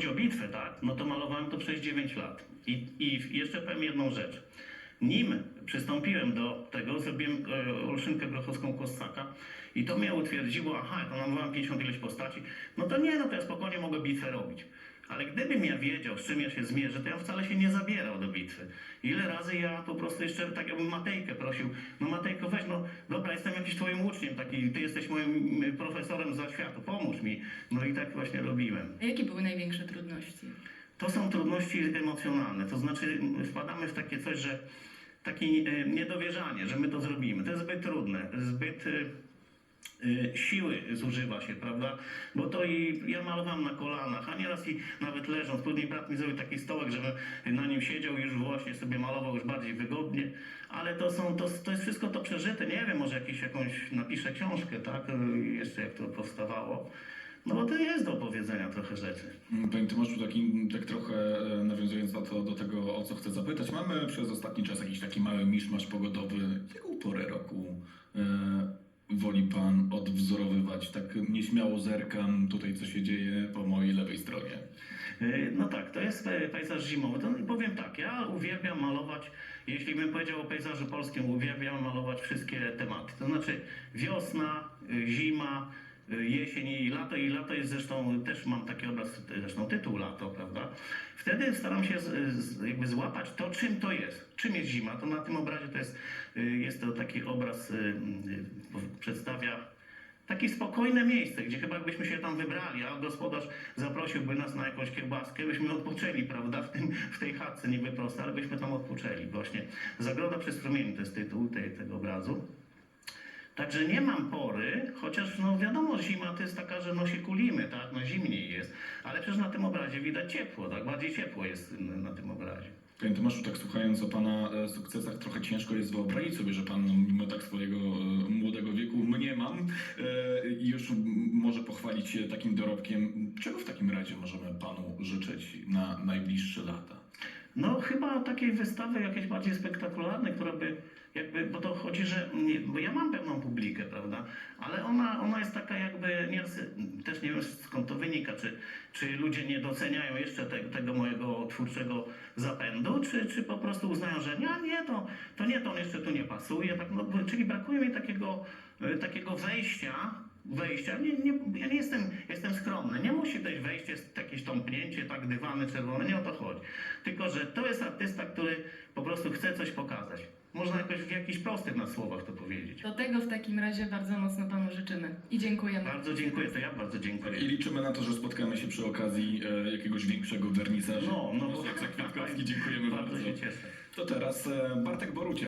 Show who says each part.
Speaker 1: chodzi o bitwę, tak, no to malowałem to przez 9 lat. I, I jeszcze powiem jedną rzecz. Nim przystąpiłem do tego, zrobiłem e, olszynkę grochowską Kostaka i to mnie utwierdziło, aha, to namalowałem 50 ileś postaci, no to nie, no to ja spokojnie mogę bitwę robić. Ale gdybym ja wiedział, z czym ja się zmierzę, to ja wcale się nie zabierał do bitwy. Ile razy ja po prostu jeszcze tak jakbym Matejkę prosił, no Matejko weź, no profesorem za światu, pomóż mi. No i tak właśnie robiłem.
Speaker 2: A jakie były największe trudności?
Speaker 1: To są trudności emocjonalne, to znaczy wpadamy w takie coś, że takie e, niedowierzanie, że my to zrobimy. To jest zbyt trudne, zbyt e, e, siły zużywa się, prawda? Bo to i ja malowałem na kolanach, a nieraz i nawet leżąc. Później brat mi zrobił taki stołek, żebym na nim siedział i już właśnie sobie malował już bardziej wygodnie. Ale to są, to, to jest wszystko to jakąś napiszę książkę, tak? E, Jeszcze jak to powstawało. No bo to jest do opowiedzenia trochę rzeczy.
Speaker 3: Panie Tomaszu, taki, tak trochę e, nawiązując do tego, o co chcę zapytać, mamy przez ostatni czas jakiś taki mały miszmasz pogodowy. Jaką porę roku e, woli Pan odwzorowywać? Tak nieśmiało zerkam tutaj, co się dzieje po mojej lewej stronie.
Speaker 1: E, No tak, to jest e, pejzaż zimowy. To powiem tak, ja uwielbiam malować, jeśli bym powiedział o pejzażu polskim, uwielbiam malować wszystkie tematy. To znaczy wiosna, e, zima, jesień i lato. I lato jest zresztą, też mam taki obraz, zresztą tytuł lato, prawda? Wtedy staram się jakby złapać to, czym to jest. Czym jest zima? To na tym obrazie to jest, jest to taki obraz, takie spokojne miejsce, gdzie chyba jakbyśmy się tam wybrali, a gospodarz zaprosiłby nas na jakąś kiełbaskę, byśmy odpoczęli, prawda, w, tym, w tej chatce niby prosto, ale byśmy tam odpoczęli właśnie. Zagroda przy strumieniu to jest tytuł tej, tego obrazu. Także nie mam pory, chociaż no wiadomo, zima to jest taka, że no się kulimy, tak, no zimniej jest, ale przecież na tym obrazie widać ciepło, tak, bardziej ciepło jest na, tym obrazie.
Speaker 3: Panie Tomaszu, tak słuchając o Pana e, sukcesach, trochę ciężko jest wyobrazić sobie, że Pan mimo tak swojego e, młodego wieku mniemam e, i już może pochwalić się takim dorobkiem. Czego w takim razie możemy Panu życzyć na najbliższe lata?
Speaker 1: No chyba takiej wystawy jakiejś bardziej spektakularnej, która by jakby, bo to chodzi, że nie, bo ja mam pewną publikę, prawda, ale ona, ona jest taka jakby, nieraz, też nie wiem skąd to wynika, czy, czy ludzie nie doceniają jeszcze te, tego mojego twórczego zapędu, czy, czy po prostu uznają, że nie, nie, to, to nie, to on jeszcze tu nie pasuje, tak, no, czyli brakuje mi takiego, e, takiego wejścia, wejścia. Nie, nie, ja nie jestem, jestem skromny. Nie musi być wejście, jakieś tąpnięcie, tak dywany czerwone, nie o to chodzi. Tylko, że to jest artysta, który po prostu chce coś pokazać. Można jakoś w jakichś prostych na słowach to powiedzieć.
Speaker 2: Do tego w takim razie bardzo mocno Panu życzymy i dziękujemy.
Speaker 1: Bardzo dziękuję, to ja bardzo dziękuję.
Speaker 3: I liczymy na to, że spotkamy się przy okazji e, jakiegoś większego wernisażu.
Speaker 1: No, no,
Speaker 3: Jak za Kwiatkowski, dziękujemy
Speaker 1: bardzo
Speaker 3: bardzo.
Speaker 1: się cieszę.
Speaker 3: To teraz e, Bartek Borucia.